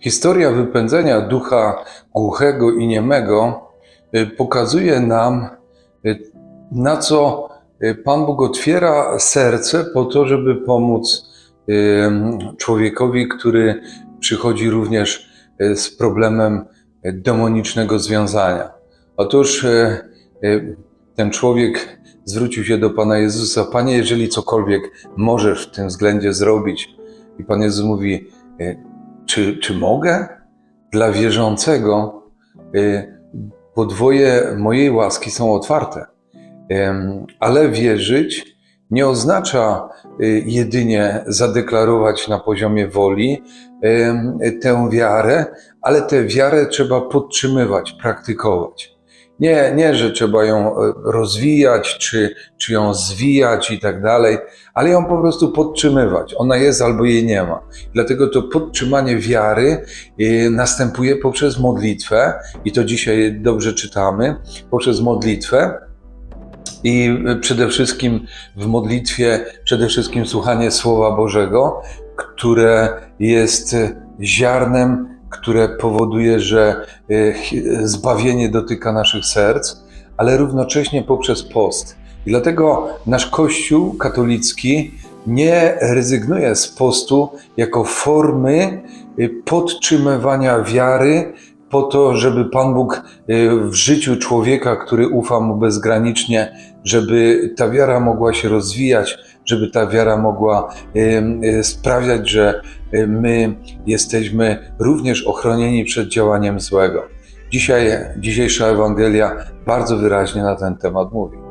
Historia wypędzenia ducha głuchego i niemego y, pokazuje nam, y, na co y, Pan Bóg otwiera serce po to, żeby pomóc człowiekowi, który przychodzi również z problemem demonicznego związania. Otóż ten człowiek zwrócił się do Pana Jezusa: Panie, jeżeli cokolwiek możesz w tym względzie zrobić, i Pan Jezus mówi: czy, czy mogę? Dla wierzącego y, podwoje mojej łaski są otwarte. Ale wierzyć nie oznacza y, jedynie zadeklarować na poziomie woli tę wiarę, ale tę wiarę trzeba podtrzymywać, praktykować. Nie, nie, że trzeba ją e, rozwijać, czy, czy ją zwijać i tak dalej, ale ją po prostu podtrzymywać. Ona jest albo jej nie ma. Dlatego to podtrzymanie wiary y, następuje poprzez modlitwę, i to dzisiaj dobrze czytamy, poprzez modlitwę. I przede wszystkim w modlitwie, przede wszystkim słuchanie Słowa Bożego, które jest ziarnem, które powoduje, że y, zbawienie dotyka naszych serc, ale równocześnie poprzez post. I dlatego nasz Kościół katolicki nie rezygnuje z postu jako formy y, podtrzymywania wiary po to, żeby Pan Bóg y, w życiu człowieka, który ufa mu bezgranicznie, żeby ta wiara mogła się rozwijać, żeby ta wiara mogła y, y, sprawiać, że my jesteśmy również ochronieni przed działaniem złego. Dzisiaj, dzisiejsza Ewangelia bardzo wyraźnie na ten temat mówi.